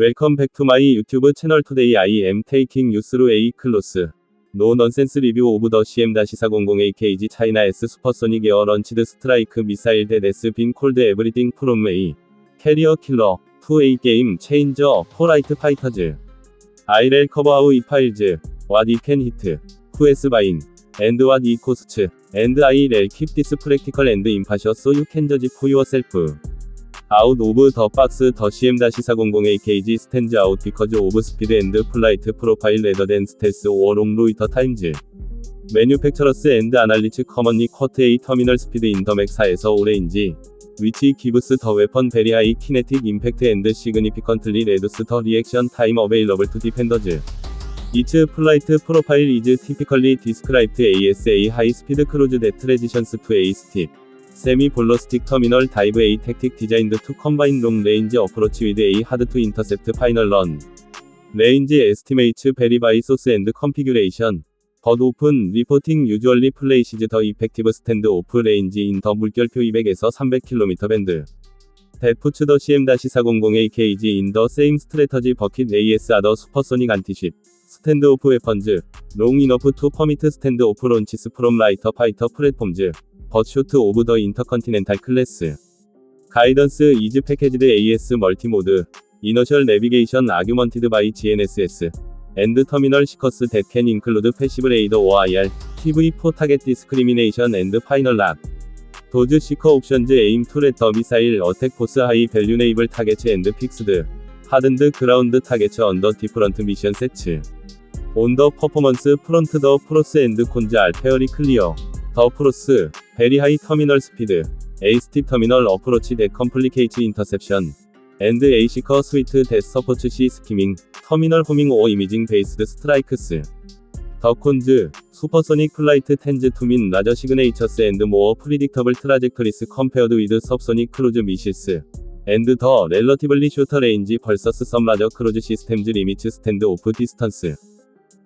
웰컴 백 투 마이 유튜브 채널 투데이 am taking you through A 클로스. 노 넌센스 리뷰 오브 더 CM-4008KG 차이나 S 슈퍼소닉 에어 런치드 스트라이크 미사일 대 데스 빈 콜드 에브리띵 프롬 A. 캐리어 킬러. 2A 게임 체인저 포라이트 파이터즈. 아이렐 커버아우 이 파일즈. Buying. And what it costs. And I will keep this practical and impartial so you can judge for yourself. 아웃 오브 더 박스 더 CM-4008KG 스탠즈 아웃 비커즈 오브 스피드 앤드 플라이트 프로파일 레더 댄 스텔스 오어 롱 로이터 타임즈. 매뉴팩처러스 앤드 아날리츠 커먼니 쿼트 A 터미널 스피드 인더맥 4에서 오레인지. 위치 기브스 더 웨펀 베리 하이 키네틱 임팩트 앤드 시그니피컨틀리 레두스 더 리액션 타임 어베일러블 투 디펜더즈. 이츠 플라이트 프로파일 이즈 티피컬리 디스크라이트 ASA 하이 스피드 크루즈 데 트레지션스 투 A 스팁 세미 볼러스틱 터미널 다이브 A 택틱 디자인드 투 컴바인 롱 레인지 어프로치 위드 A 하드 투 인터셉트 파이널 런. 레인지 에스티메이츠 베리바이 소스 앤드 컨피규레이션. 버드 오픈 리포팅 유주얼리 플레이시즈 더 이펙티브 스탠드 오프 레인지 인 더 물결표 200에서 300km 밴드. 데프츠 더 CM-4008KG 인 더 세임 스트레터지 버킷 AS 아더 슈퍼소닉 안티쉽. 스탠드 오프 웨펀즈. 롱 이너프 투 퍼미트 스탠드 오프 론치스 프롬 라이터 파이터 플랫폼즈 버쇼트 오브 더 인터컨티넨탈 클래스. 가이던스 이즈 패키지드 AS 멀티모드 이너셜 내비게이션 아규먼티드 바이 GNSS 엔드 터미널 시커스 can include passive radar OIR TV4 타겟 디스크리미네이션 앤드 파이널 락. 도즈 시커 옵션즈 에임 더 미사일 어택 포스 하이 밸류 네이블 타겟츠 앤드 픽스드 하든드 그라운드 타겟츠 언더 디프런트 미션 세츠. 온더 퍼포먼스 프론트 더 프로스 앤드 콘즈 알페어리 클리어 더 프로스 베리 하이 터미널 스피드 스팁 터미널 어프로치 데 컴플리케이츠 인터셉션 앤드 A 시커 스위트 데 서포츠 시 스키밍 터미널 호밍 오 이미징 베이스드 스트라이크스. 더 콘즈 슈퍼소닉 플라이트 텐즈 투민 라저 시그네이처스 앤드 모어 프리딕터블 트라젝터리스 컴페어드 위드 섭소닉 크루즈 미실스. 앤드 더 렐러티블리 슈터 레인지 벌서스 썸 라저 크루즈 시스템즈 리미츠 스탠드 오프 디스턴스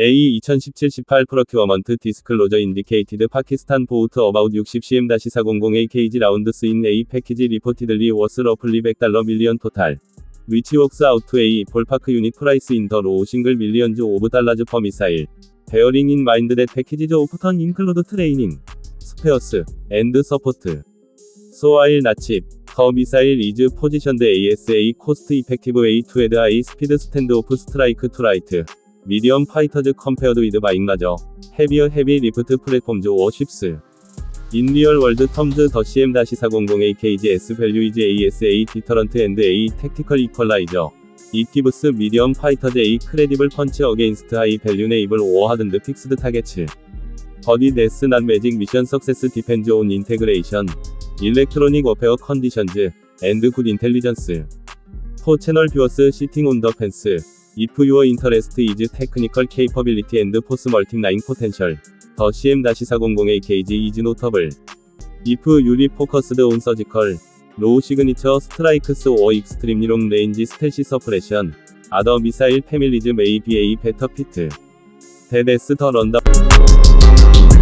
A 2017-18 프로큐어먼트 디스클로저 인디케이티드 파키스탄 보우트 어바웃 60 CM-400A 케이지 라운드스 인 A 패키지 리포티들리 워스 러플리 100달러 밀리언 토탈. 위치 웍스 아우트 A 볼파크 유닛 프라이스 인더 로우 싱글 밀리언즈 오브 달라즈 퍼 미사일. 베어링 인 마인드 댓 패키지즈 오프턴 인클로드 트레이닝. 스페어스. 앤드 서포트. 소아일 나칩. 더 미사일 이즈 포지션드 ASA 코스트 이펙티브 A 투 헤드 아이 스피드 스탠드 오프 스트라이크 투 라이트 미디엄 파이터즈 컴페어드 위드 바잉 라저 헤비어 헤비 리프트 플랫폼즈 워십스. 인 리얼 월드 텀즈 더 CM-4008KG S 밸류 이즈 ASA 디터런트 앤드 A 택티컬 이퀄라이저. 이 기브스 미디엄 파이터즈 A 크레디블 펀치 어게인스트 하이 밸류 네이블 오어 하든드 픽스드 타겟츠. 버디 데스 난 매직 미션 석세스 디펜즈 온 인테그레이션. 일렉트로닉 워페어 컨디션즈. 앤드 굿 인텔리전스. 포 채널 뷰어스 시팅 온 더 펜스 If your interest is technical capability and force multiplying potential, the CM-4008KG is notable. If you re focused on surgical, low signature strikes or extremely long range stealth suppression, other missile families may be a better fit. That is the rundown.